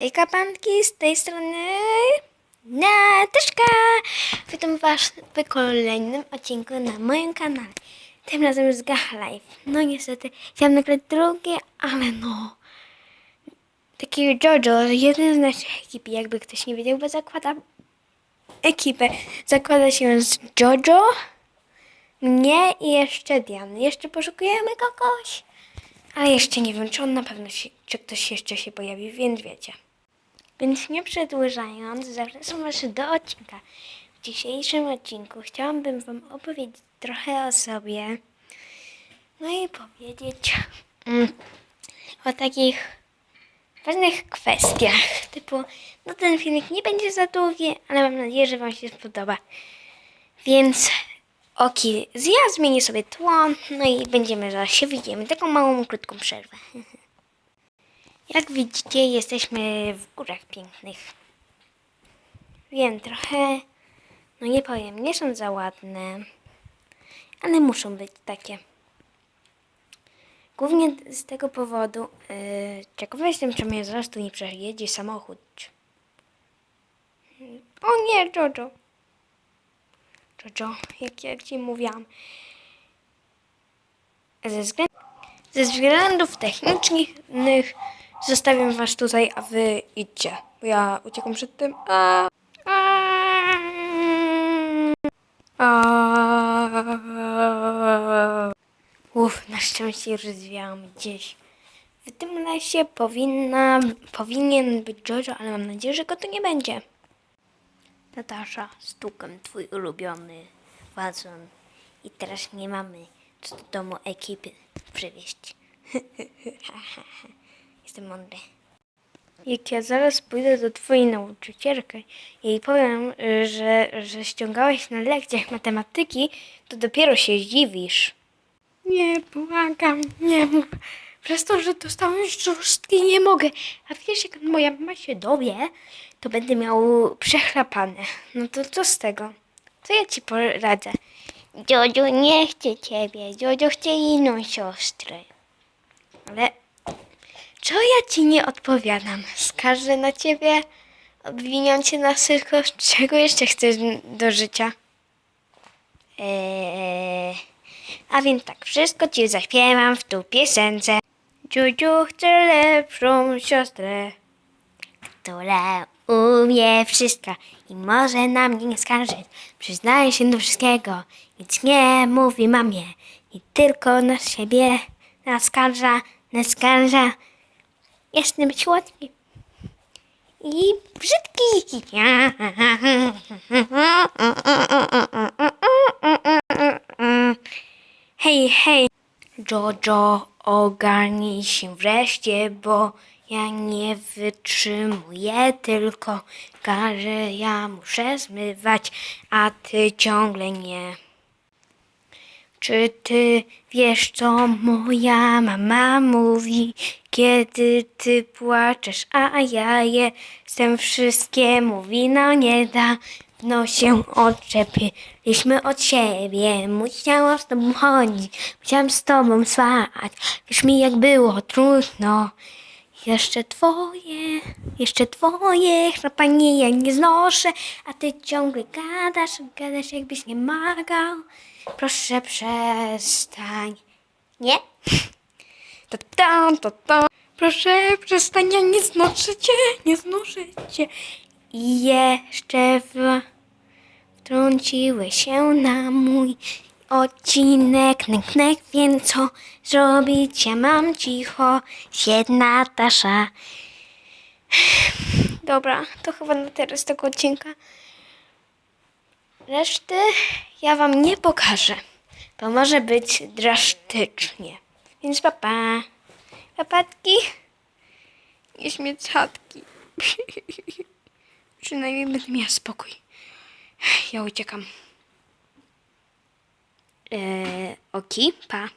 Hej kapanki, z tej strony Nataszka! Witam was w kolejnym odcinku na moim kanale. Tym razem z Gacha Live. No niestety, chciałam nagrać drugie, ale no... Taki Jojo, jeden z naszych ekip, jakby ktoś nie wiedział, bo zakłada ekipę. Zakłada się z Jojo, mnie i jeszcze Diany. Jeszcze poszukujemy kogoś. Ale jeszcze nie wiem, czy on na pewno się, czy ktoś jeszcze się pojawi, więc wiecie. Więc nie przedłużając, zapraszam Was do odcinka. W dzisiejszym odcinku chciałabym Wam opowiedzieć trochę o sobie. No i powiedzieć mm, o takich ważnych kwestiach. Typu, no ten filmik nie będzie za długi, ale mam nadzieję, że Wam się spodoba. Więc oki, ja zmienię sobie tło, no i będziemy zaraz się widzimy. Taką małą, krótką przerwę. Jak widzicie, jesteśmy w górach pięknych. Wiem, trochę, no nie powiem, nie są za ładne, ale muszą być takie. Głównie z tego powodu, yy, ciekawa jestem, czy mnie zaraz tu nie przejedzie samochód. O nie, Jojo. Jojo, jak ja ci mówiłam. Ze, wzglę- ze względów technicznych zostawiam was tutaj, a wy idźcie. Bo ja uciekam przed tym. A, a. Uff, na szczęście już zwiałam gdzieś. W tym lesie powinna, powinien być Jojo, ale mam nadzieję, że go tu nie będzie. Natasza, stukam twój ulubiony wazon. I teraz nie mamy co do domu ekipy przywieźć. Jestem mądry. Jak ja zaraz pójdę do twojej nauczycielki i powiem, że, że ściągałeś na lekcjach matematyki, to dopiero się zdziwisz. Nie, błagam, nie mów. Przez to, że dostałem szóstki, nie mogę. A wiesz, jak moja mama się dowie, to będę miał przechlapane. No to co z tego? Co ja ci poradzę? Dziodziu nie chce ciebie. Dziodziu chce inną siostrę. Ale co ja ci nie odpowiadam? Skarżę na ciebie? Obwiniam cię na wszystko. Czego jeszcze chcesz do życia? Eee, a więc tak, wszystko ci zaśpiewam w tu piosence. Dziudziu chce lepszą siostrę, która umie wszystko i może na mnie nie skarżyć. Przyznaje się do wszystkiego, nic nie mówi mamie i tylko na siebie naskarża, naskarża. Jestem słodki i brzydki. Hej, hej. Jojo, ogarnij się wreszcie, bo ja nie wytrzymuję, tylko każę ja muszę zmywać, a ty ciągle nie. Czy ty wiesz, co moja mama mówi, kiedy ty płaczesz, a ja jestem wszystkiemu wino nie da. No się odczepiliśmy od siebie, musiałam z tobą chodzić, musiałam z tobą spać. Wiesz mi jak było trudno. Jeszcze twoje, jeszcze twoje chrapanie ja nie znoszę, a ty ciągle gadasz, gadasz jakbyś nie magał. Proszę przestań. Nie? Ta, ta, ta, ta. Proszę przestań, ja nie znoszę cię, nie znoszę cię. I jeszcze w... wtrąciłeś się na mój odcinek, nek, nek, więc co zrobić? Ja mam cicho, jedna tasza. Dobra, to chyba na teraz tego odcinka. Reszty ja wam nie pokażę, bo może być drastycznie. Więc papa. Papatki i śmieciatki. Przynajmniej będę miała spokój. Ja uciekam. Eee, oki, pa.